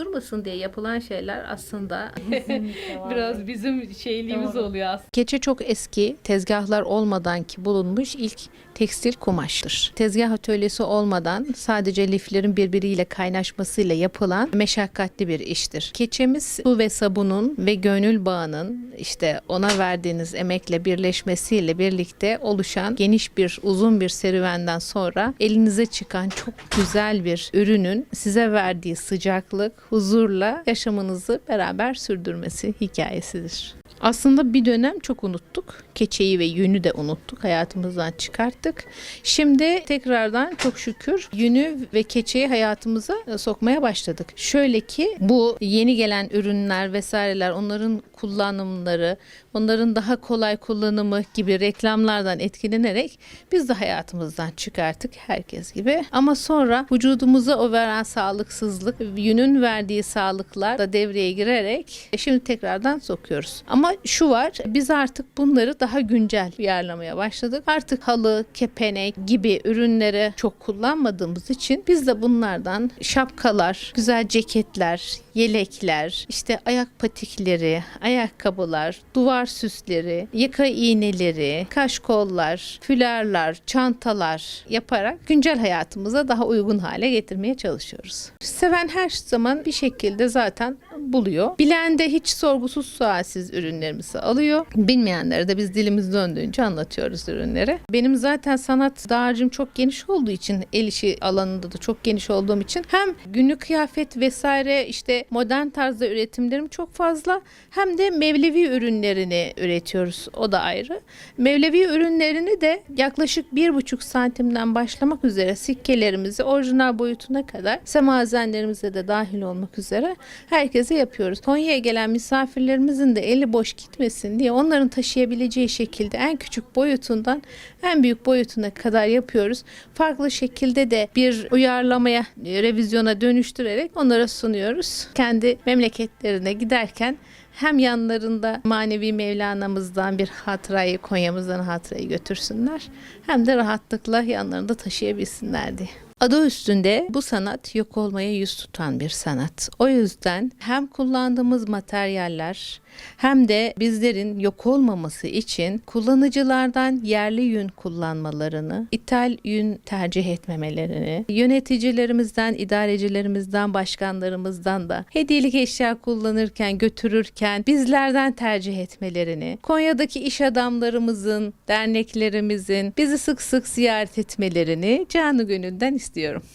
durmasın diye yapılan şeyler aslında Biraz bizim şeyliğimiz Doğru. oluyor aslında. Keçe çok eski tezgahlar olmadan ki bulunmuş ilk tekstil kumaştır. Tezgah atölyesi olmadan sadece liflerin birbiriyle kaynaşmasıyla yapılan meşakkatli bir iştir. Keçemiz su ve sabunun ve gönül bağının işte ona verdiğiniz emekle birleşmesiyle birlikte oluşan geniş bir uzun bir serüvenden sonra elinize çıkan çok güzel bir ürünün size verdiği sıcaklık, huzurla yaşamınızı beraber sürdürmesi hikayesidir. Aslında bir dönem çok unuttuk. Keçeyi ve yünü de unuttuk. Hayatımızdan çıkarttık. Şimdi tekrardan çok şükür yünü ve keçeyi hayatımıza e, sokmaya başladık. Şöyle ki bu yeni gelen ürünler vesaireler onların kullanımları, onların daha kolay kullanımı gibi reklamlardan etkilenerek biz de hayatımızdan çıkarttık herkes gibi. Ama sonra vücudumuza o veren sağlıksızlık, yünün verdiği sağlıklar da devreye girerek e, şimdi tekrardan sokuyoruz. Ama şu var, biz artık bunları daha güncel uyarlamaya başladık. Artık halı, kepenek gibi ürünleri çok kullanmadığımız için biz de bunlardan şapkalar, güzel ceketler, yelekler, işte ayak patikleri, ayakkabılar, duvar süsleri, yaka iğneleri, kaş kollar, fülerler, çantalar yaparak güncel hayatımıza daha uygun hale getirmeye çalışıyoruz. Seven her zaman bir şekilde zaten buluyor. Bilen de hiç sorgusuz sualsiz ürünlerimizi alıyor. Bilmeyenlere de biz dilimiz döndüğünce anlatıyoruz ürünleri. Benim zaten sanat dağarcığım çok geniş olduğu için el işi alanında da çok geniş olduğum için hem günlük kıyafet vesaire işte modern tarzda üretimlerim çok fazla hem de mevlevi ürünlerini üretiyoruz. O da ayrı. Mevlevi ürünlerini de yaklaşık bir buçuk santimden başlamak üzere sikkelerimizi orijinal boyutuna kadar semazenlerimize de dahil olmak üzere herkese yapıyoruz. Konya'ya gelen misafirlerimizin de eli boş gitmesin diye onların taşıyabileceği şekilde en küçük boyutundan en büyük boyutuna kadar yapıyoruz. Farklı şekilde de bir uyarlamaya, revizyona dönüştürerek onlara sunuyoruz. Kendi memleketlerine giderken hem yanlarında manevi Mevlana'mızdan bir hatırayı, Konya'mızdan hatırayı götürsünler. Hem de rahatlıkla yanlarında taşıyabilsinler diye. Adı üstünde bu sanat yok olmaya yüz tutan bir sanat. O yüzden hem kullandığımız materyaller hem de bizlerin yok olmaması için kullanıcılardan yerli yün kullanmalarını, ithal yün tercih etmemelerini, yöneticilerimizden, idarecilerimizden, başkanlarımızdan da hediyelik eşya kullanırken, götürürken bizlerden tercih etmelerini, Konya'daki iş adamlarımızın, derneklerimizin bizi sık sık ziyaret etmelerini canı gönülden istiyorum.